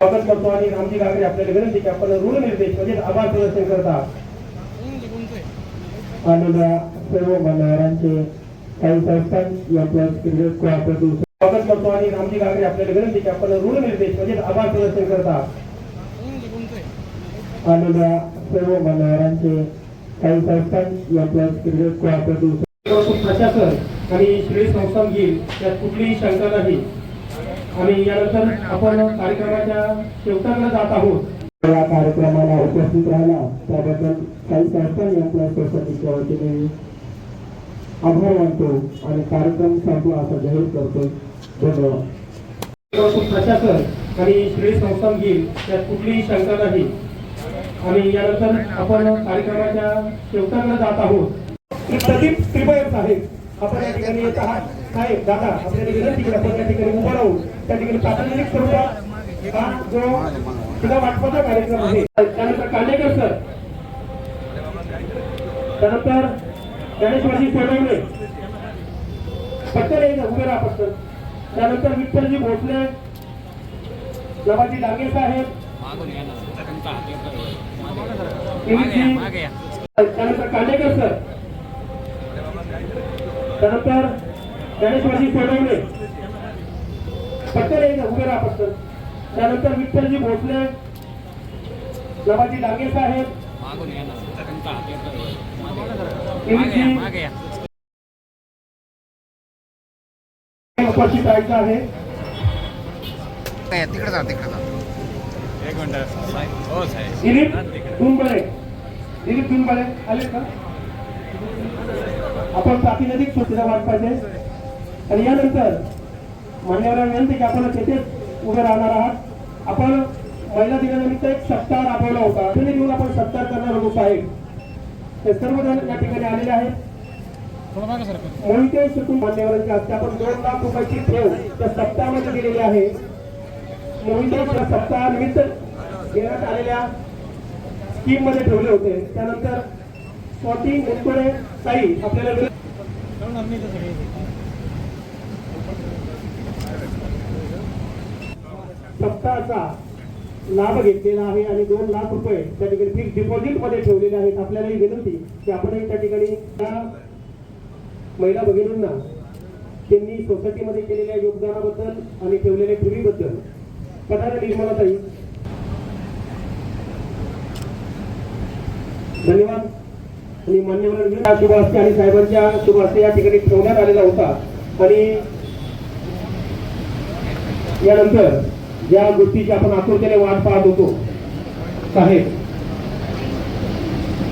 स्वागत करतो आणि रामजी गागरे आपल्याला विनंती की आपण ऋण निर्देश म्हणजे आभार प्रदर्शन करता आनंद सर्व मान्यवरांचे काही संस्थान या प्लस क्रिकेट कोऑपरेटिव्ह स्वागत करतो आणि रामजी गागरे आपल्याला विनंती की आपण ऋण निर्देश म्हणजे आभार प्रदर्शन करता आनंद सर्व मान्यवरांचे काही संस्थान या प्लस क्रिकेट कोऑपरेटिव्ह प्रशासन आणि श्री संस्थान घेईल त्यात कुठलीही शंका नाही. आणि यानंतर आपण कार्यक्रमाच्या शेवटाकडे जात आहोत. या कार्यक्रमाला उपस्थित राहिला त्याबद्दल काही संस्थांनी आपल्या सोसायटीच्या वतीने आभार मानतो आणि कार्यक्रम संपला असा जाहीर करतो. धन्यवाद. प्रशासन आणि श्री संस्थान घेईल यात कुठलीही शंका नाही. आणि यानंतर आपण कार्यक्रमाच्या शेवटाकडे जात आहोत. प्रदीप त्रिपयर साहेब आपण या ठिकाणी येत आहात. साहेब दादा आपल्याला विनंती की आपण या ठिकाणी उभं राहून त्या ठिकाणी प्रातिनिधिक स्वरूपात हा जो तुला वाटपाचा कार्यक्रम आहे. त्यानंतर कांडेकर सर. त्यानंतर गणेशवाजी सोडवणे पत्तर येईल उभे राहा पत्तर त्यानंतर विठ्ठलजी भोसले नवाजी डांगे साहेब. त्यानंतर कांडेकर सर. त्यानंतर गणेशवाजी सोडवणे पटकन येईल उभे राहा पटकन त्यानंतर विठ्ठलजी भोसले नवाजी डांगे साहेब उपस्थित राहायचं आहे. तिकडे जा तिकडे जा. एक मिनिट. साहेब हो साहेब. दिलीप तिकडे. दुनबळे दिलीप दुनबळे आले का? आपण प्रातिनिधिक सूचना वाट पाहिजे. आणि यानंतर मान्यवरांना विनंती की आपण तेथेच उभे राहणार आहात. आपण महिला दिनानिमित्त एक सत्कार राबवला होता. त्याने घेऊन आपण सत्कार करणार होतो साहेब. ते सर्वजण या ठिकाणी आलेले आहेत. मोहिते सुटून मान्यवरांच्या हस्ते आपण दोन लाख रुपयाची ठेव त्या सप्ताहामध्ये दिलेली आहे. मोहिते सप्ताहानिमित्त देण्यात आलेल्या स्कीममध्ये ठेवले होते. त्यानंतर स्वाती मुनकुळे ताई आपल्याला सप्ताहाचा लाभ घेतलेला आहे आणि दोन लाख रुपये त्या ठिकाणी फिक्स डिपॉझिटमध्ये ठेवलेले आहेत. आपल्याला ही विनंती की आपणही त्या ठिकाणी त्या महिला भगिनींना त्यांनी सोसायटीमध्ये केलेल्या योगदानाबद्दल आणि ठेवलेल्या ठेवीबद्दल पठारे निर्मलाताई. धन्यवाद. आणि मान्यवर शुभ आणि साहेबांच्या शुभ या ठिकाणी ठेवण्यात आलेला होता. आणि यानंतर ज्या गोष्टीची आपण आतुरतेने वाट पाहत होतो. साहेब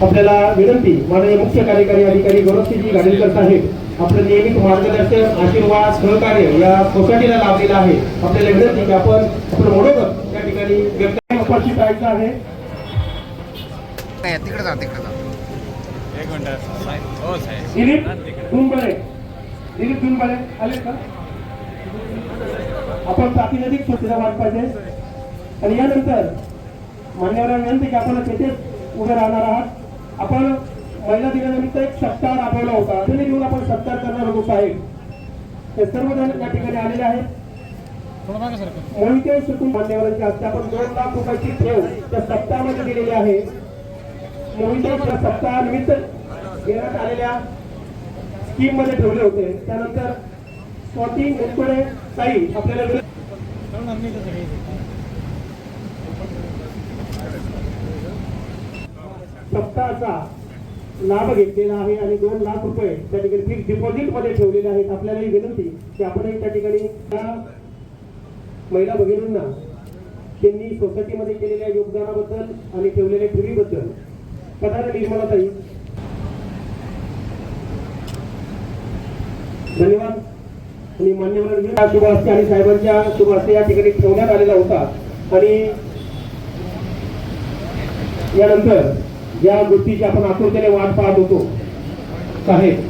आपल्याला विनंती माननीय मुख्य कार्यकारी अधिकारी गौरवसिंहजी गाडेलकर साहेब आपलं नियमित मार्गदर्शन आशीर्वाद सहकार्य या सोसायटीला लाभलेलं आहे. आपल्याला विनंती की आपण आपलं मनोगत या ठिकाणी व्यक्त उपस्थित राहायचं आहे. तिकडे जा तिकडे जा. एक मिनिट साहेब हो साहेब. दिलीप. दुनबळे दिलीप दुनबळे आले का? आपण प्रातिनिधिक स्वच्छता वाट पाहिजे. आणि यानंतर मान्यवरांना विनंती की आपण तेथेच उभे राहणार आहात. आपण महिला दिनानिमित्त एक सत्कार राबवला होता. त्याने घेऊन आपण सत्कार करणार होतो साहेब. ते सर्वजण या ठिकाणी आलेले आहेत. मोहिते सुकुम मान्यवरांच्या हस्ते आपण दोन लाख रुपयाची ठेव त्या सप्ताहामध्ये दिलेली आहे. मोहिते सप्ताहानिमित्त घेण्यात आलेल्या स्कीममध्ये ठेवले होते. त्यानंतर स्वाती मुनकुळे साई आपल्याला सप्ताहाचा लाभ घेतलेला आहे आणि दोन लाख रुपये त्या ठिकाणी फिक्स डिपॉझिटमध्ये ठेवलेले आहेत. आपल्याला ही विनंती की आपणही त्या ठिकाणी त्या महिला भगिनींना त्यांनी सोसायटीमध्ये केलेल्या योगदानाबद्दल आणि ठेवलेल्या ठेवीबद्दल पठारे निर्मलाताई. धन्यवाद. आणि मान्यवर शुभ हस्ते आणि साहेबांच्या शुभास्ते या ठिकाणी ठेवण्यात आलेला होता. आणि यानंतर ज्या गोष्टीची आपण आतुरतेने वाट पाहत होतो. साहेब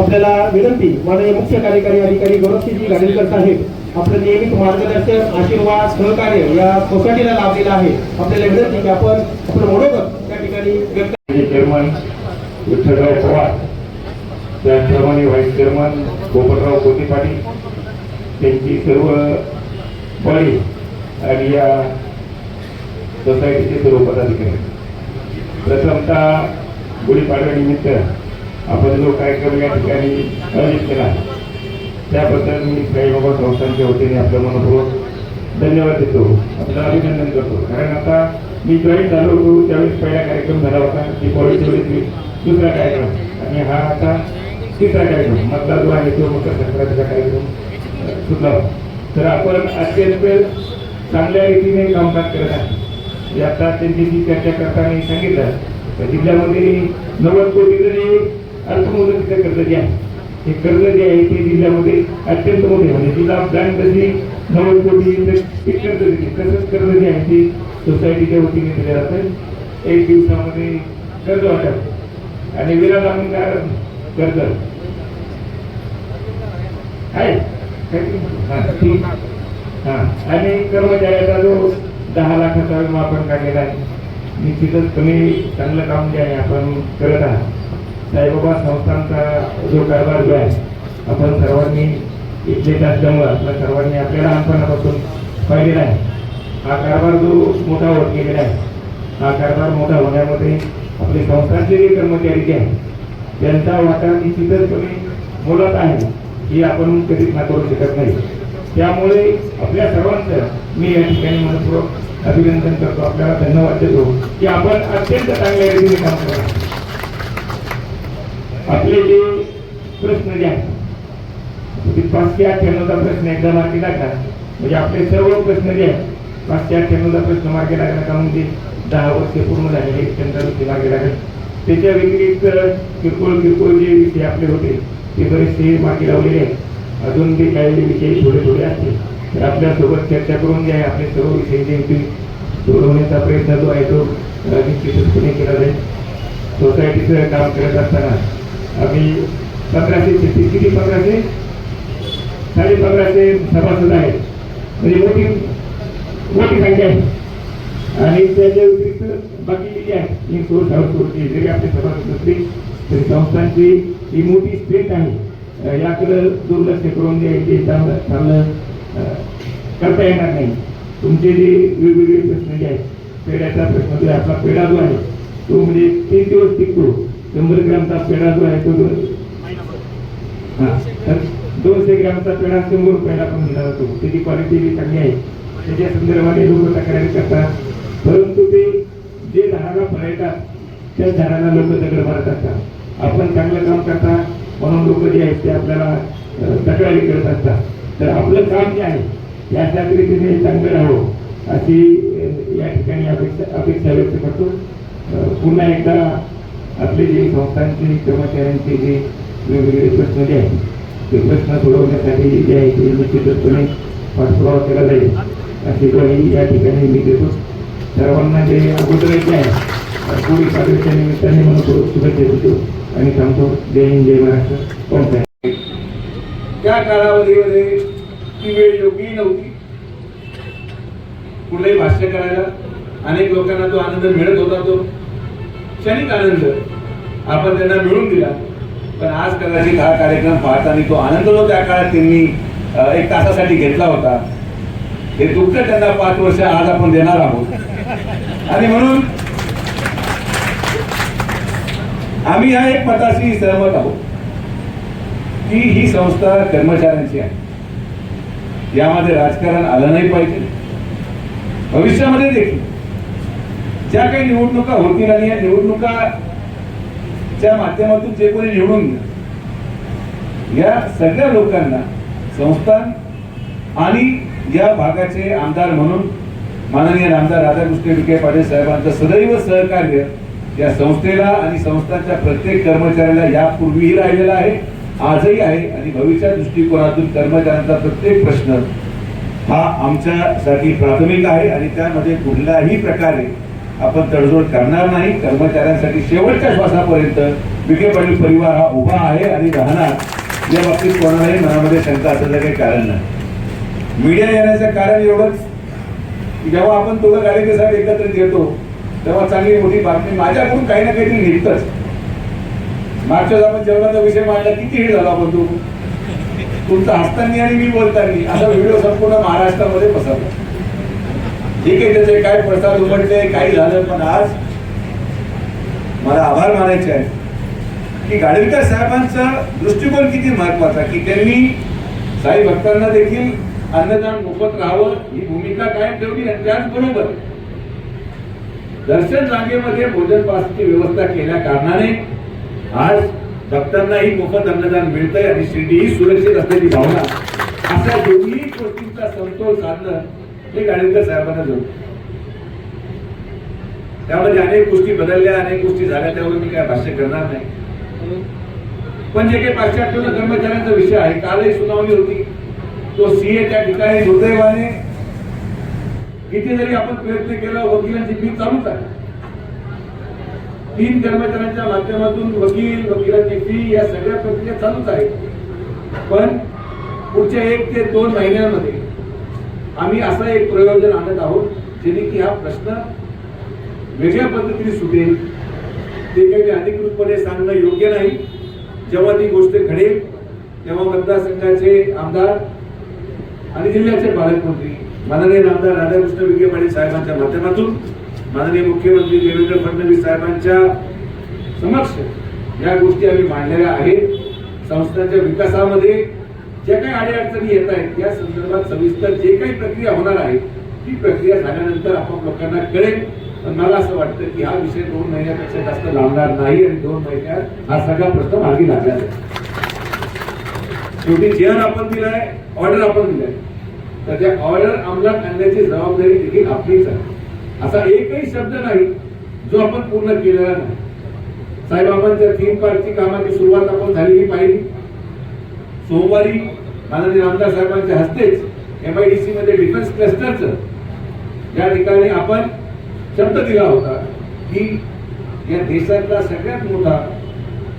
आपल्याला विनंती माननीय मुख्य कार्यकारी अधिकारी गौरवसिंहजी गाडेलकर साहेब आपलं नियमित मार्गदर्शन आशीर्वाद सहकार्य या सोसायटीला लाभलेलं आहे. आपल्याला विनंती की आपण आपलं मनोगत त्या ठिकाणी व्यक्त चेअरमन विठ्ठलराव पवार त्याचप्रमाणे व्हाईस चेअरमन गोपालराव कोते पाटील त्यांची सर्व बळी आणि या सोसायटीचे सर्व पदाधिकारी. प्रथमतः गुढीपाडव्यानिमित्त आपण जो कार्यक्रम या ठिकाणी आयोजित केला त्याबद्दल मी साईबाबा संस्थांच्या वतीने आपल्या मनपूर्वक धन्यवाद देतो. आपलं अभिनंदन करतो. कारण आता मी जॉईन झालो होतो त्यावेळेस पहिला कार्यक्रम झाला होता दीपावलीच्या वेळेस दुसरा कार्यक्रम. आणि हा आता तिसरा कार्यक्रम मतदार जो आहे तो मकर संक्रांतीचा कार्यक्रम सुद्धा तर आपण अत्यंत चांगल्या रीतीने कामकाज करत आहे जे आता जी चर्चा करताना सांगितलं तर जिल्ह्यामध्ये नव्वद कोटी जरी अल्पमुदतीचं कर्ज जे आहे. हे कर्ज जे आहे ते जिल्ह्यामध्ये अत्यंत मोठे म्हणजे जिल्हा बँक जशी नव्वद कोटी ते कर्ज देते. तसंच कर्ज जे आहे ते सोसायटीच्या वतीने दिलं जातं. एक दिवसामध्ये कर्ज वाटप. आणि विरा कर्ज काय करतात हां. आणि कर्मचाऱ्याचा जो दहा लाखाचा विमा आपण काढलेला आहे निश्चितच तुम्ही चांगलं काम जे आहे आपण करत आहात. साईबाबा संस्थांचा जो कारभार जो आहे आपण सर्वांनी इथलेच असल्यामुळं आपल्या सर्वांनी आपल्याला लहानपणापासून पाहिलेला आहे. हा कारभार जो मोठा होत गेलेला आहे हा कारभार मोठा होण्यामध्ये आपले संस्थांचे जे कर्मचारी जे आहेत त्यांचा वाटा निश्चितच कमी मोलात आहे ही आपण कधीच नाकारू शकत नाही. त्यामुळे आपल्या सर्वांचं मी या ठिकाणी मनपूर्वक अभिनंदन करतो. आपल्याला धन्यवाद देतो की आपण अत्यंत चांगल्या रीतीने काम करा आपले जे प्रश्न जे आहेत पाचशे अठ्ठ्याण्णवचा प्रश्न एकदा मार्गी लागला. म्हणजे आपले सर्व प्रश्न जे आहेत पाचशे अठ्ठ्याण्णवचा प्रश्न मार्गी लागला का म्हणजे दहा वर्ष पूर्ण झालेले त्यांचा मार्गी लागेल. त्याच्या व्यतिरिक्त किरकोळ किरकोळ जे विषय आपले होते ते बरेचसे मागे लावलेले आहेत. अजून ते काही विषय थोडे थोडे असतील. तर आपल्यासोबत चर्चा करून जे आहे आपले सर्व विषय जे सोडवण्याचा प्रयत्न जो आहे तो निश्चितपणे केला जाईल. सोसायटीचं काम करत असताना आम्ही पंधराशे छत्तीस किती पंधराशे? साडे पंधराशे सभासद आहेत. म्हणजे मोठी मोठी संख्या आहे. आणि त्याच्या व्यतिरिक्त बाकी जे आहे ही सोर्स हाऊस जरी आपली सभासद नसली तरी संस्थांची ही मोठी स्ट्रेंथ आहे. याकडं दुर्लक्ष करून द्यायचे चांगलं चांगलं करता येणार नाही. तुमचे जे वेगवेगळे प्रश्न जे आहेत पेड्याचा प्रश्न जो आपला पेढा जो आहे तो म्हणजे तीन दिवस टिकतो. शंभर ग्रामचा पेढा जो आहे तो हा तर दोनशे ग्रामचा पेढा शंभर रुपयाला पण दिला जातो. त्याची क्वालिटी बी चांगली आहे. त्याच्या संदर्भाने लोक तक्रारी करतात. परंतु ते जे झाडाला फळ येतात त्या झाडाला लोक दगड मारत असतात आपण चांगलं काम करता म्हणून लोक जे आहेत ते आपल्याला तक्रारी करत असतात. तर आपलं काम जे आहे याच्या रीतीने चांगलं राहावं अशी या ठिकाणी अपेक्षा अपेक्षा व्यक्त करतो. पुन्हा एकदा आपले जे संस्थांचे कर्मचाऱ्यांचे जे वेगवेगळे प्रश्न जे आहेत ते प्रश्न सोडवण्यासाठी जे आहे ते निश्चितपणे पाठपुरावा केला जाईल. अशी ग्वाही या ठिकाणी मी देतो. सर्वांना जे अगोदर आहे पुढील पाडव्याच्या निमित्ताने म्हणून शुभेच्छा देतो आणि सांगतो जय हिंद जय महाराष्ट्र. त्या कालावधीमध्ये ती वेळ योग्यही नव्हती. कुठलंही भाष्य करायला अनेक लोकांना तो आनंद मिळत होता तो. क्षणिक आनंद आपण त्यांना मिळून दिला. पण आज कदाचित हा कार्यक्रम पाहताना तो आनंद जो त्या काळात त्यांनी एक तासासाठी घेतला होता. हे दुःख त्यांना पाच वर्ष आज आपण देणार आहोत. आणि म्हणून आम्ही या एक मताशी सहमत आहोत की ही संस्था कर्मचाऱ्यांची आहे. यामध्ये राजकारण आलं नाही पाहिजे. भविष्यामध्ये देखील. ज्या काही निवडणुका होतील आणि या निवडणुकाच्या माध्यमातून जे कोणी निवडून या सगळ्या लोकांना संस्थान आणि या भागाचे आमदार म्हणून माननीय आमदार राधाकृष्ण विखे पाटील साहेबांचं सदैव सहकार्य या संस्थेला आणि संस्थांच्या प्रत्येक कर्मचाऱ्याला यापूर्वीही राहिलेला आहे आजही आहे आणि भविष्या दृष्टिकोनातून कर्मचाऱ्यांचा प्रत्येक प्रश्न हा आमच्यासाठी प्राथमिक आहे आणि त्यामध्ये कुठल्याही प्रकारे आपण तडजोड करणार नाही. कर्मचाऱ्यांसाठी शेवटच्या श्वासापर्यंत विखे पाटील परिवार हा उभा आहे आणि राहणार. या बाबतीत कोणालाही मनामध्ये शंका असं काही कारण नाही. मीडिया येण्याचं कारण एवढंच की जेव्हा आपण दोघं कार्यकर्ते साहेब एकत्रित येतो तेव्हा चांगली मोठी बातमी माझ्याकडून काही ना काहीतरी निघतच. मागच्याच आपण जेवणाचा विषय मांडला किती हे झाला आपण तू तुमचा हसतानी आणि मी बोलतानी असा व्हिडिओ संपूर्ण महाराष्ट्रामध्ये पसरला. ठीक आहे त्याचे काय प्रसाद उमटले काही झालं पण आज मला आभार मानायचे आहे की गाडीलकर साहेबांचा दृष्टिकोन किती महत्त्वाचा की त्यांनी साई भक्तांना देखील अन्नदान मोफत राहावं ही भूमिका कायम ठेवली आणि त्याचबरोबर दर्शन जागेमध्ये भोजन पासची व्यवस्था केल्या कारणाने आज भक्तांनाही मोफत अन्नदान मिळतंय आणि शिर्डीही सुरक्षित असल्याची भावना. अशा दोन्ही गोष्टींचा समतोल साधणं हे गाडीलकर साहेबांना जमतं त्यामध्ये अनेक गोष्टी बदलल्या अनेक गोष्टी झाल्या त्यावर मी काय भाष्य करणार नाही. पण जे काही पाश्चात्य कर्मचाऱ्यांचा विषय आहे कालही सुनावणी होती. तो सीए त्या ठिकाणी दुर्दैवाने किती जरी आपण प्रयत्न केला वकिलांची फी चालूच आहे. तीन कर्मचाऱ्यांच्या माध्यमातून वकील वकिलांची फी या सगळ्या प्रक्रिया चालूच आहे पण पुढच्या एक ते दोन महिन्यांमध्ये आम्ही असं एक प्रयोजन आणत आहोत जेणे की हा प्रश्न वेगळ्या पद्धतीने सुटेल. ते काही अधिकृतपणे सांगणं योग्य नाही. जेव्हा ती गोष्ट घडेल तेव्हा मतदारसंघाचे आमदार आणि जिल्ह्याचे पालकमंत्री माननीय आमदार राधाकृष्ण विखे पाटील साहेबांच्या माध्यमातून माननीय मुख्यमंत्री देवेंद्र फडणवीस साहेबांच्या समक्ष या गोष्टी आम्ही मांडलेल्या आहेत. संस्थांच्या विकासामध्ये ज्या काही अडीअडचणी येत आहेत त्या संदर्भात सविस्तर जे काही प्रक्रिया होणार आहे ती प्रक्रिया झाल्यानंतर आपण लोकांना कळेल. पण मला असं वाटतं की हा विषय दोन महिन्यापेक्षा जास्त लांबणार नाही आणि दोन महिन्यात हा सगळा प्रश्न मार्गी लागला आहे शेवटी जेवण आपण दिलाय ऑर्डर आपण दिलाय तर त्या ऑर्डर अंमलात आणण्याची जबाबदारी देखील आपलीच आहे. असा एकही शब्द नाही जो आपण पूर्ण केलेला नाही. साहेबाबांच्या थीम पार्कची कामाची सुरुवात आपण झालेली पाहिली. सोमवारी माननीय आमदार साहेबांच्या हस्तेच एम आय डी सी मध्ये डिफेन्स क्लस्टरचं या ठिकाणी आपण शब्द दिला होता की या देशातला सगळ्यात मोठा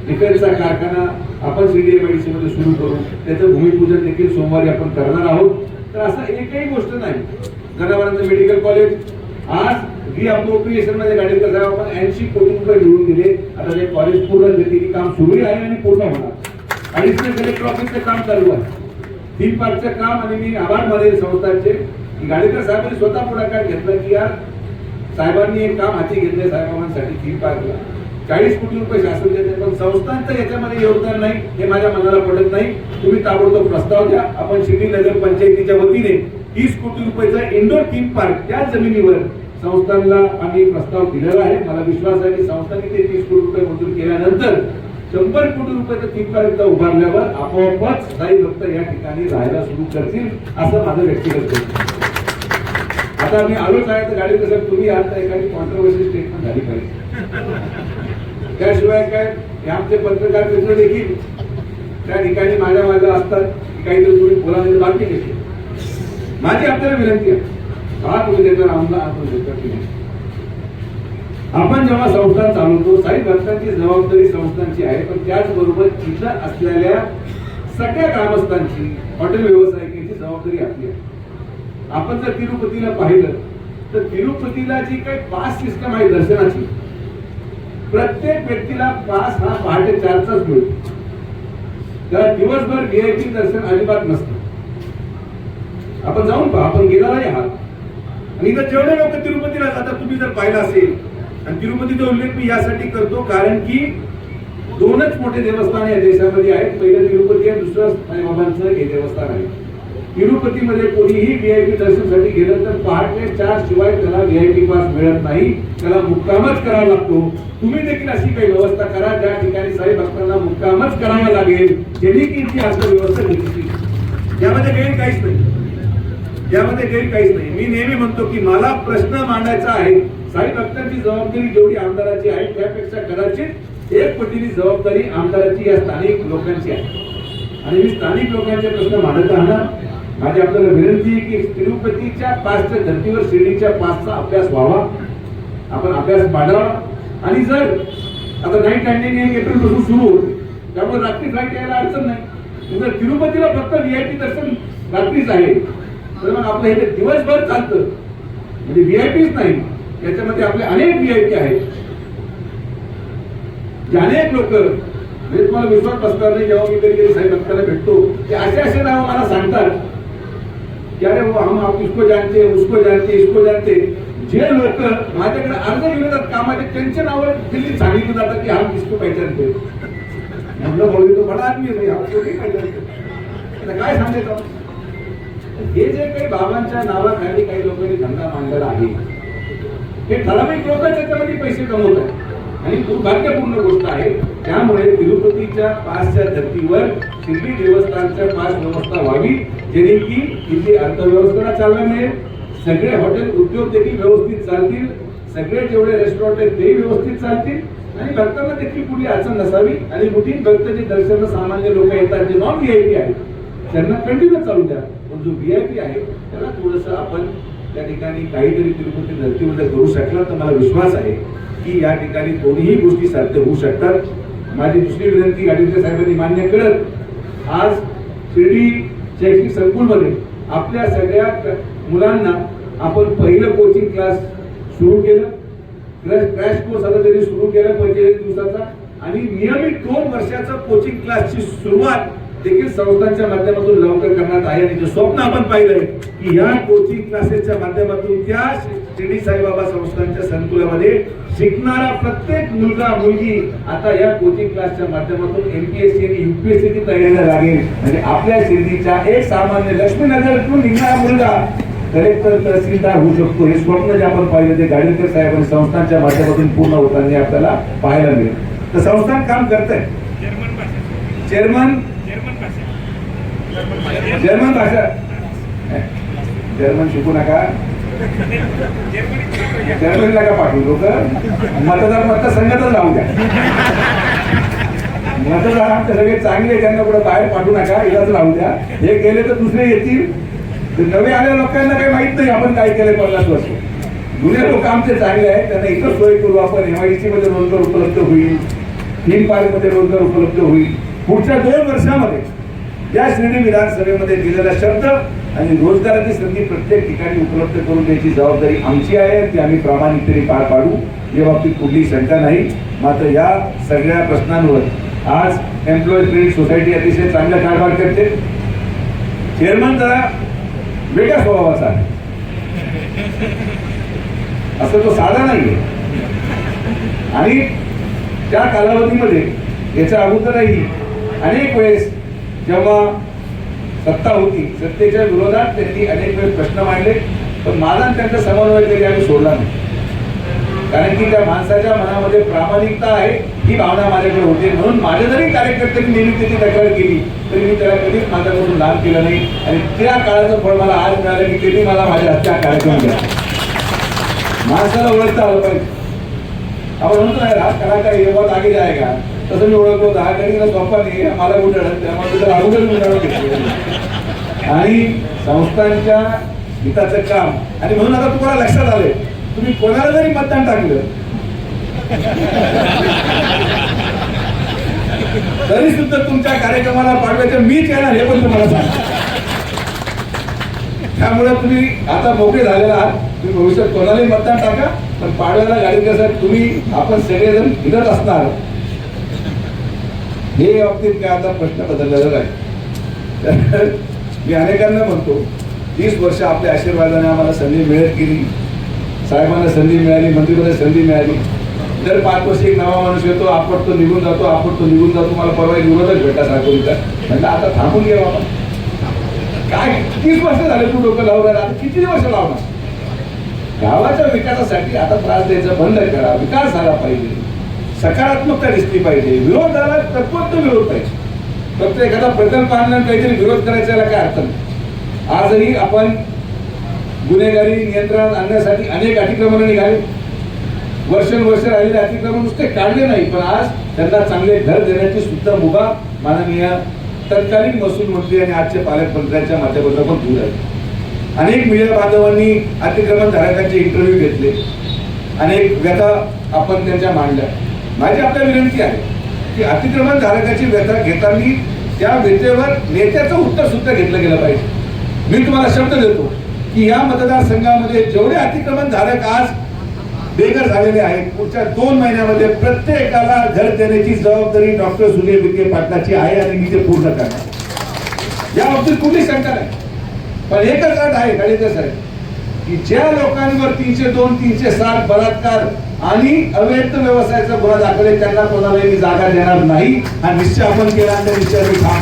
तिकडचा कारखाना आपण सीडीएमआयडीसी मध्ये सुरू करू त्याचं भूमिपूजन देखील सोमवारी आपण करणार आहोत. तर असं एकही गोष्ट नाही. जनावरांचं मेडिकल कॉलेज आज रिअप्रोप्रिएशनमध्ये गाडी कसं आपण ऐंशी कोटी रुपये मिळवून दिले. आता ते कॉलेज पूर्ण गतीने काम सुरू आहे आणि पूर्ण होणार. ऍडिशनल कलेक्टर ऑफिसचं काम चालू आहे. थीम पार्कचं काम आणि मी आभार मानेल संस्थांचे. गाडीकर साहेबांनी स्वतः पुढाकार घेतला की यार साहेबांनी एक काम हाती घेतलं साहेबांसाठी थीम पार्कला चाळीस कोटी रुपये शासन देते पण संस्थांचं याच्यामध्ये योगदान नाही हे माझ्या मनाला पडत नाही. तुम्ही ताबडतोब प्रस्ताव द्या. आपण शिर्डी नगर पंचायतीच्या वतीने तीस कोटी रुपयाचा इंडोर थीम पार्क त्या जमिनीवर संस्थांना आम्ही प्रस्ताव दिलेला आहे. मला विश्वास आहे की संस्थांनी ते तीस कोटी रुपये मंजूर केल्यानंतर शंभर कोटी रुपयाचं थीम पार्क उभारल्यावर आपोआपच साई भक्त या ठिकाणी राहायला सुरू करतील असं माझं व्यक्तिगत आता मी आलोच आहे तर गाडी कसं तुम्ही आता एखादी कॉन्ट्रोवर्सी स्टेटमेंट झाली पाहिजे. त्याशिवाय काय हे आमचे पत्रकार मित्र देखील त्या ठिकाणी माझ्या माझ्या असतात. काही दिवस तुम्ही बोलायला बाकी घेते माझी आपल्याला विनंती आहे. का तुम्ही देतो आम्हाला आपण देतो की नाही आपण जेव्हा संस्था चालवतो साई भक्तांची जबाबदारी संस्थांची आहे पण त्याचबरोबर तिथं असलेल्या सगळ्या ग्रामस्थांची हॉटेल व्यावसायिकांची जबाबदारी आपली आहे. आपण जर तिरुपतीला पाहिलं तर तिरुपतीला जी काही पास सिस्टम आहे दर्शनाची प्रत्येक व्यक्तीला पास हा पहाटे चारचाच मिळतो. त्याला दिवसभर व्हीआयपी दर्शन अजिबात नसतं. आपण जाऊन पहा आपण गेला नाही आहात. आणि इथं जेवढे लोक तिरुपतीला जातात तुम्ही जर पाहिलं असेल आणि तिरुपतीचा उल्लेख मी यासाठी करतो कारण की दोनच मोठे देवस्थान या देशामध्ये आहेत. पहिलं तिरुपती आहे दुसरं साईबाबांचं हे देवस्थान आहे. तिरुपतीमध्ये कोणीही व्हीआयपी दर्शनसाठी गेलं तर पहाटे चार शिवाय त्याला व्हीआयपी पास मिळत नाही. त्याला मुक्कामच करावा लागतो. तुम्ही देखील अशी काही व्यवस्था करा ज्या ठिकाणी साई भक्तांना मुक्कामच करावा लागेल जेणे की ती अर्थव्यवस्था निर्मिती यामध्ये गैर काहीच नाही. यामध्ये गैर काहीच नाही. मी नेहमी म्हणतो की मला प्रश्न मांडायचा आहे साई भक्तांची जबाबदारी जेवढी आमदाराची आहे त्यापेक्षा कदाचित एक पटीची जबाबदारी आमदाराची या स्थानिक लोकांची आहे. आणि मी स्थानिक लोकांचे प्रश्न मांडताना माझी आपल्याला विनंती आहे की तिरुपतीच्या पाचच्या धर्तीवर शिर्डीच्या पाचचा अभ्यास व्हावा. आपण अभ्यास मांडावा. आणि जर आता नाईट लँडिंग एक एप्रिलपासून सुरू होते त्यामुळे रात्री फ्लाईट यायला अडचण नाही. जर तिरुपतीला फक्त व्हीआयपी दर्शन रात्रीच आहे. तर मग आपलं हे जे दिवसभर चालतं म्हणजे व्हीआयपीच नाही याच्यामध्ये आपले अनेक व्हीआयपी आहेत. जे अनेक लोक म्हणजे तुम्हाला विश्वास बसणार नाही जेव्हा मी कधी कधी साहेब भक्ताला भेटतो ते असे असे नाव मला सांगतात की अरे हो, हम आप इसको जानते उसको जानते इसको जानते जे लोक माझ्याकडे अर्ज घेऊन येतात कामाचे त्यांच्या नावावर दिल्ली सांगितलं जातं की हम इसको पहचानते म्हणलं भाऊ तो बडा आदमी आहे पहचानते काय सांगायचं? हे जे काही बाबांच्या नावाखाली काही लोकांनी धंदा मांडलेला आहे हे ठराविक लोक त्याच्यामध्ये पैसे कमवत आहेत. आणि दुर्भाग्यपूर्ण गोष्ट आहे त्यामुळे तिरुपतीच्या पाचच्या धर्तीवर शिर्डी देवस्थानच्या पाच व्यवस्था व्हावी जेणे की इथे अर्थव्यवस्थेला चालना मिळेल. सगळे हॉटेल उद्योग देखील व्यवस्थित चालतील सगळे जेवढे रेस्टॉरंट आहेत ते व्यवस्थित चालतील. आणि भक्तांना देखील कुठली अडचण नसावी आणि कुठेही भक्त जे दर्शन सामान्य लोक येतात जे नॉन व्ही आय पी आहेत त्यांना कंटिन्यू चालू द्या. पण जो व्ही आय पी आहे त्याला थोडस आपण त्या ठिकाणी काहीतरी तिरुपती धर्तीवर जर करू शकला तर मला विश्वास आहे की या ठिकाणी दोन्ही गोष्टी साध्य होऊ शकतात. माझी दुसरी विनंती गाडीकर साहेबांनी मान्य करत आज शिर्डी शैक्षणिक संकुलमध्ये आपल्या सगळ्या मुलांना आपण पहिलं कोचिंग क्लास सुरू केलं. क्रॅश क्रॅश कोर्स आता त्यांनी सुरू केला पंचेचाळीस दिवसाचा. आणि नियमित दोन वर्षाचा कोचिंग क्लासची सुरुवात देखील संस्थांच्या माध्यमातून लवकर करण्यात आहे आणि जे स्वप्न आपण पाहिलंय की या कोचिंग क्लासेसच्या माध्यमातून त्या शिर्डी साईबाबा संस्थांच्या संकुलामध्ये शिकणारा प्रत्येक मुलगा मुलगी आता या कोचिंग क्लासच्या माध्यमातून एमपीएससी आणि युपीएससीची तयारीला लागेल. आणि आपल्या शिर्डीच्या एक सामान्य लक्ष्मीनगर निघणारा मुलगा कलेक्टर तहसीलदार होऊ शकतो हे स्वप्न जे आपण पाहिलं ते गाडीकर साहेब आणि संस्थांच्या माध्यमातून पूर्ण होताना आपल्याला पाहायला मिळेल. तर संस्थान काम करत आहे जर्मन चेअरमन जर्मन भाषा जर्मन शिकू नका. जर्मनीला का पाठवू लोक? मतदार मतदारसंघातच लावून द्या. मतदार आमचे सगळे चांगले त्यांना कुठं बाहेर पाठवू नका इलाच लावून द्या. हे गेले तर दुसरे येतील. नवे आल्या लोकांना काही माहीत नाही आपण काय केलंय पन्नास वर्ष. जुने लोक आमचे चांगले आहेत त्यांना इथं सोय करू आपण एमआयडीसी मध्ये रोजगार उपलब्ध होईल थीम पार्कमध्ये रोजगार उपलब्ध होईल. पुढच्या दोन वर्षामध्ये या श्रेणी विधानसभेमध्ये दिलेला शब्द आणि रोजगाराची संधी प्रत्येक ठिकाणी उपलब्ध करून द्यायची जबाबदारी आमची आहे ती आम्ही प्रामाणिकतेने पार पाडू. या बाबतीत कुठलीही शंका नाही. मात्र या सगळ्या प्रश्नांवर आज एम्प्लॉई क्रेडिट सोसायटी अतिशय चांगला कारभार करते. चेअरमन जरा वेगळ्या स्वभावाचा आहे. असं तो साधा नाहीये. आणि त्या कालावधीमध्ये याच्या अगोदरही अनेक वेळेस जेव्हा सत्ता होती सत्तेच्या विरोधात त्यांनी अनेक वेळेस प्रश्न मांडले पण माझा त्यांचा समन्वय कधी आम्ही सोडला नाही. कारण की त्या माणसाच्या मनामध्ये प्रामाणिकता आहे ही भावना माझ्याकडे होती. म्हणून माझ्या जरी कार्यकर्त्यांनी नेहमी त्याची तक्रार केली तरी मी त्याला कधीच माझ्याकडून लाभ केला नाही. आणि त्या काळाचं फळ मला आज मिळालं की त्यांनी मला माझ्या हत्या कार्यक्रम केला माणसाला ओळखता आलं पाहिजे. आपण म्हणतो नाही राजकारण कलाकार बहुत आगे का? तसं मी ओळखलो दहा गाडीला सोपा नाही मला उठाडत त्यामुळे तुझं अगोदर आणि संस्थांच्या हिताचं काम. आणि म्हणून आता तुम्हाला लक्षात आलंय. तुम्ही कोणाला जरी मतदान टाकलं तरी सुद्धा तुमच्या कार्यक्रमाला पाडव्याचं मीच येणार हे पण तुम्हाला सांग त्यामुळे तुम्ही आता मोकळे झालेला आहात. तुम्ही भविष्यात कोणालाही मतदान टाका पण पाडव्याला गाडी कसं तुम्ही आपण सगळेजण फिरत असणार. हे बाबतीत काय आता प्रश्न बदललेला आहे मी अनेकांना म्हणतो तीस वर्ष आपल्या आशीर्वादाने आम्हाला संधी मिळत गेली. साहेबांना संधी मिळाली मंत्रिपदाची संधी मिळाली. दर पाच वर्ष एक नवा माणूस येतो आपण तो निघून जातो आपण तो निघून जातो मला परवा एक विरोधक भेटा सारखं म्हणलं आता थांबून घे बाबा. काय तीस वर्ष झाले तू डोकं लावणार आता किती वर्ष लावणार? गावाच्या विकासासाठी आता त्रास द्यायचा बंद करा विकास झाला पाहिजे. सकारात्मकता दिसली पाहिजे. विरोध झाला तत्वत विरोध पाहिजे. फक्त एखादा प्रकल्प आणला काहीतरी विरोध करायचा याला काय अर्थ नाही. आजही आपण गुन्हेगारी नियंत्रणात आणण्यासाठी अनेक अतिक्रमणं निघाले. वर्षानुवर्ष राहिलेले अतिक्रमण नुसते काढले नाही पण आज त्यांना चांगले घर देण्याची सुद्धा मुभा माननीय तत्कालीन महसूल मंत्री आणि आजच्या पालकमंत्र्यांच्या माध्यमातून पण दूर आहे. अनेक मीडिया बांधवांनी अतिक्रमण धारकांचे इंटरव्ह्यू घेतले. अनेक व्यथा आपण त्यांच्या मांडल्या. माझी आपल्या विनंती आहे की अतिक्रमण धारकाची व्यथा घेताना त्या व्यथेवर नेत्याचं उत्तर सुद्धा घेतलं गेलं पाहिजे. मी तुम्हाला शब्द देतो की या मतदारसंघामध्ये जेवढे अतिक्रमण धारक आज बेघर झालेले आहेत. पुढच्या दोन महिन्यामध्ये प्रत्येकाला घर देण्याची जबाबदारी डॉक्टर सुजय विखे पाटलाची आहे आणि मी ते पूर्ण करणार. या बाबतीत कुठली शंका नाही. पण एकच अट आहे काळीदास साहेब. की ज्या लोकांवर तीनशे दोन तीनशे सात बलात्कार आणि अवैध व्यवसायाचा गुन्हा दाखल आहे त्यांना कोणालाही मी जागा देणार नाही. हा निश्चय आपण केला आणि निश्चय मी ठाम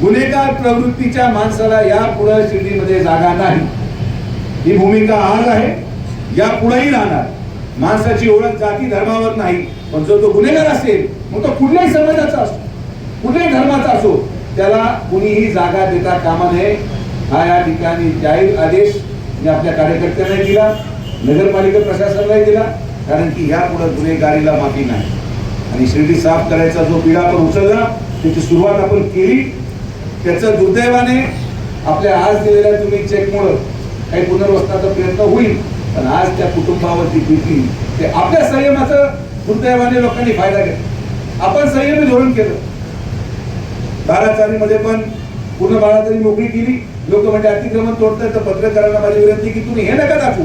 गुन्हेगार प्रवृत्तीच्या माणसाला या पुढे शिर्डीमध्ये जागा नाही. ही भूमिका आज आहे. या पुढेही राहणार. माणसाची ओळख जाती धर्मावर नाही पण जो तो गुन्हेगार असेल मग तो कुठल्याही समाजाचा असो कुठल्याही धर्माचा असो त्याला कुणीही जागा देता कामा नये. हा या ठिकाणी जाहीर आदेश मी आपल्या कार्यकर्त्यांना दिला नगरपालिका प्रशासनालाही दिला कारण की यापुढे गुन्हेगारीला माफी नाही. आणि शिर्डी साफ करायचा जो पिढा आपण उचलला त्याची सुरुवात आपण केली. त्याचं दुर्दैवाने आपल्या आज दिलेल्या तुम्ही चेकमुळं काही पुनर्वसनाचा प्रयत्न होईल. पण आज त्या कुटुंबावरती भीती ते आपल्या संयमाचं दुर्दैवाने लोकांनी फायदा घेतला. आपण संयमी धोरण केलं. बाराचारीमध्ये पण पूर्ण बाराचारी मोकळी केली. लोक म्हणजे अतिक्रमण तोडतात तर पत्रकारांना माझी विनंती की तुम्ही हे नका दाखवू.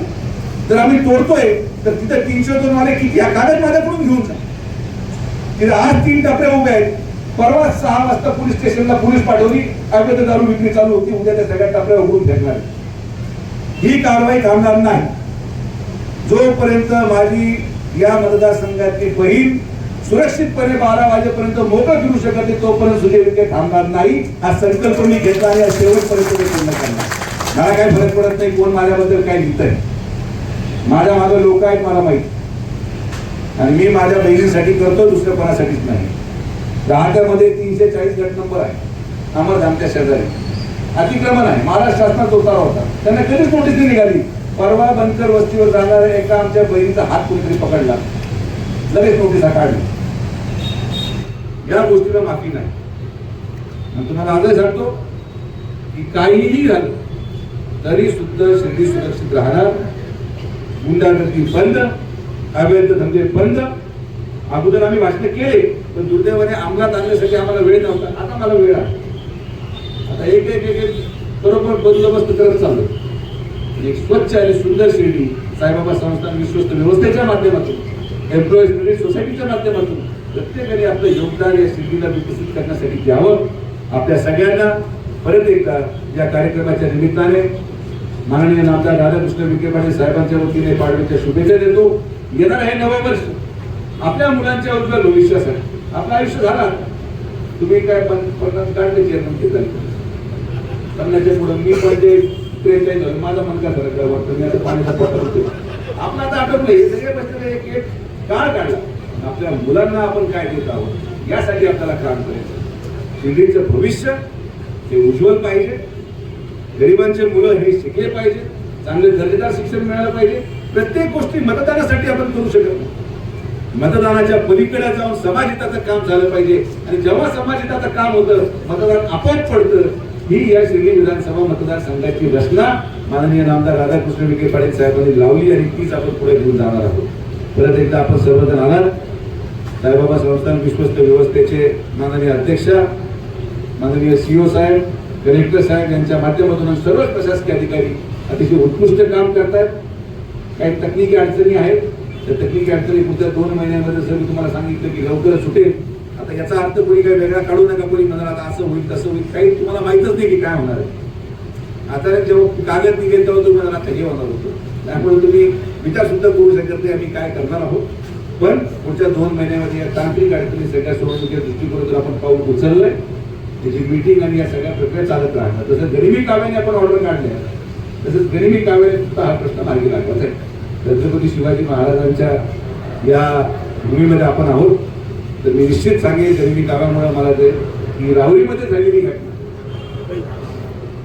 जर आम्ही तोडतोय तर तिथं तीनशे दोन वाले किती? हा कागद माझ्याकडून घेऊन जा. तिथे आज तीन टपरे उभे आहेत. परवा सहा वाजता पोलीस स्टेशनला पोलीस पाठवली. अवैध दारू विक्री चालू होती. उद्या त्या सगळ्या टपऱ्या उघडून फेकणार ही कारवाई थांबणार नाही. जोपर्यंत माझी या मतदारसंघातली बहीण सुरक्षितपणे बारा वाजेपर्यंत मोकळं फिरू शकत नाही तोपर्यंत सुजय विखे थांबणार नाही. हा संकल्प मी घेतला आणि शेवटपर्यंत मी पूर्ण करणार. मला काही फरक पडत नाही कोण माझ्याबद्दल काय लिहितंय. माझ्या मागे लोक आहेत मला माहीत. आणि मी माझ्या बहिणीसाठी करतो दुसऱ्या कोणासाठीच नाही. राहत्यामध्ये तीनशे चाळीस गट नंबर आहे आम्हाला आमच्या शेजारी. अतिक्रमण आहे. महाराष्ट्र शासनाचा उतारा होता. त्यांना कधीच नोटीस निघाली. परवा बनकर वस्तीवर जाणाऱ्या एका आमच्या बहिणीचा हात कुणीतरी पकडला. लगेच नोटीसा काढली या गोष्टीला माफी नाही. तुम्हाला आजही सांगतो की काहीही झालं तरी सुद्धा शरीर सुरक्षित राहणार. गुंडागर्दी बंद अवैध धंदे बंद. अगोदर आम्ही भाषण केले पण दुर्दैवाने अंमलात आणण्यासाठी आम्हाला वेळ नव्हता. आता मला वेळ आहे. आता एक एक एक बरोबर बंदोबस्त करत चाललो म्हणजे एक स्वच्छ आणि सुंदर शिर्डी साईबाबा संस्थान विश्वस्त व्यवस्थेच्या माध्यमातून एम्प्लॉईज क्रेडिट सोसायटीच्या माध्यमातून प्रत्येकाने आपलं योगदान या शिर्डीला विकसित करण्यासाठी द्यावं. आपल्या सगळ्यांना परत एकदा या कार्यक्रमाच्या निमित्ताने माननीय नामदार राधाकृष्ण विखे पाटील साहेबांच्या वतीने पाडव्याच्या शुभेच्छा देतो. येणार हे नवं वर्ष आपल्या मुलांच्या उज्ज्वल भविष्यासाठी. आपलं आयुष्य झाला तुम्ही काय पण पन्नास काढले चेअरमन ते झाले पन्नासच्या मी पण ते त्रेचाळीस झालं माझा मन का फरक वाटतं? मी आता पाण्याचा पत्र होतो. आपलं आता आटोपलं हे सगळे बसलेले एक एक काळ काढला. आपल्या मुलांना आपण काय देत आहोत यासाठी आपल्याला काम करायचं. शिर्डीचं भविष्य हे उज्ज्वल पाहिजे. गरिबांचे मुलं हे शिकले पाहिजे. चांगले दर्जेदार शिक्षण मिळालं पाहिजे. प्रत्येक गोष्टी मतदानासाठी आपण करू शकत नाही. मतदानाच्या पलीकडे जाऊन समाजहिताचं काम झालं पाहिजे. आणि जेव्हा समाजहिताचं काम होतं मतदान आपोआप पडतं. ही या शिर्डी विधानसभा मतदारसंघाची रचना माननीय नामदार राधाकृष्ण विखे पाटील साहेबांनी लावली आणि तीच आपण पुढे घेऊन जाणार आहोत. परत एकदा आपण सर्वजण आणार साईबाबा संस्थान विश्वस्त व्यवस्थेचे माननीय अध्यक्ष माननीय सीओ साहेब कलेक्टर साहेब यांच्या माध्यमातून सर्वच प्रशासकीय अधिकारी अतिशय उत्कृष्ट काम करतात काही तकनिकी अडचणी आहेत. त्या तकनिकी अडचणी पुढच्या दोन महिन्यामध्ये जर मी तुम्हाला सांगितलं की लवकरच सुटेल आता याचा अर्थ कोणी काही वेगळा काढू नका कोणी म्हणाल आता असं होईल तसं होईल. काही तुम्हाला माहितच नाही की काय होणार आहे. आता जेव्हा कागद निघेल तेव्हा तुम्ही म्हणाल आता हे होणार होतं. त्यामुळे तुम्ही विचार सुद्धा करू शकत नाही आम्ही काय करणार आहोत. पण पुढच्या दोन महिन्यामध्ये या तांत्रिक अडचणी सगळ्या सोडवणुकीच्या दृष्टिकोनातून जर आपण पाऊल उचललंय. त्याची मीटिंग आणि या सगळ्या प्रक्रिया चालत राहणार. तसं गरिबी काव्याने आपण ऑर्डर काढल्या तसंच गरिबी काव्याने सुद्धा हा प्रश्न मार्गी लागला आहे. छत्रपती शिवाजी महाराजांच्या या भूमीमध्ये आपण आहोत. तर मी निश्चित सांगेन जमिनी कामामुळे मला ते ही राहुरीमध्ये झालेली घटना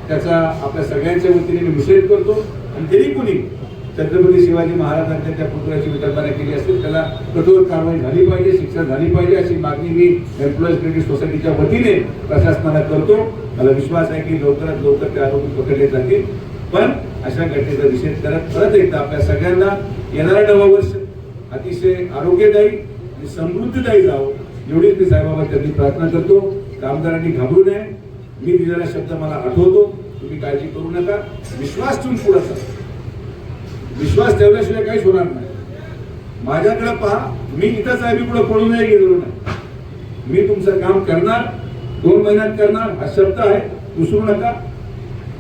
त्याचा आपल्या सगळ्यांच्या वतीने मी निषेध करतो. आणि तरी कुणी छत्रपती शिवाजी महाराजांच्या त्या पुतळ्याची विटंबना केली असेल त्याला कठोर कारवाई झाली पाहिजे शिक्षा झाली पाहिजे अशी मागणी मी एम्प्लॉईज क्रेडिट सोसायटीच्या वतीने प्रशासनाला करतो. मला विश्वास आहे की लवकरात लवकर ते आरोपी पकडले जातील. पण अशा घटनेचा निषेध करत परत एकदा आपल्या सगळ्यांना येणारं नवं वर्ष अतिशय आरोग्यदायी समृद्धीदायी जावं एवढीच मी साईबाबा त्यांनी प्रार्थना करतो. कामगारांनी घाबरू नये. मी दिलेला शब्द मला आठवतो. तुम्ही काळजी करू नका. विश्वास ठेवून पुढे विश्वास ठेवल्याशिवाय काहीच होणार नाही. माझ्याकडे पहा मी इथंच आहे मी पुढे पळून नाही. गेलो नाही मी तुमचं काम करणार दोन महिन्यात करणार हा शब्द आहे उसरू नका.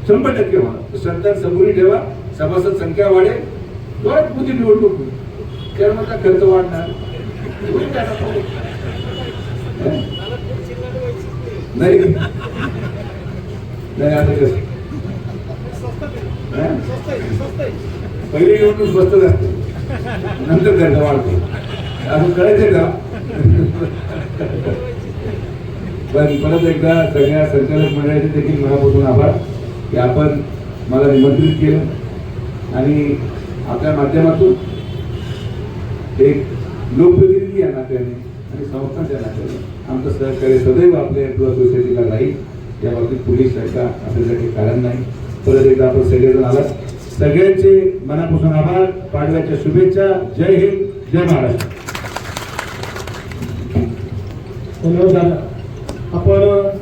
शंभर टक्के होणार. सरकार समोरी ठेवा. सभासद संख्या वाढेल. बरं पुढची निवडणूक होईल. कर्माचा खर्च वाढणार. नाही. नाही आता कसं पहिले पहिली स्वस्त असते नंतर त्यांना वाढते. असं कळायचं का? पण परत एकदा सगळ्या संचालक मंडळाचे देखील मनापासून आभार की आपण मला निमंत्रित केलं. आणि आपल्या माध्यमातून एक लोकप्रतिनिधी व्यक्ती या नात्याने आणि संस्थांच्या नात्याने आमचं सहकार्य सदैव आपल्या एम्प्लॉय सोसायटीला राहील. त्या बाबतीत पोलीस सरकार आपल्यासाठी कारण नाही. परत एकदा आपण सगळेजण आलात. सगळ्यांचे मनापासून आभार. पाडव्याच्या शुभेच्छा. जय हिंद. जय महाराष्ट्र. धन्यवाद आपण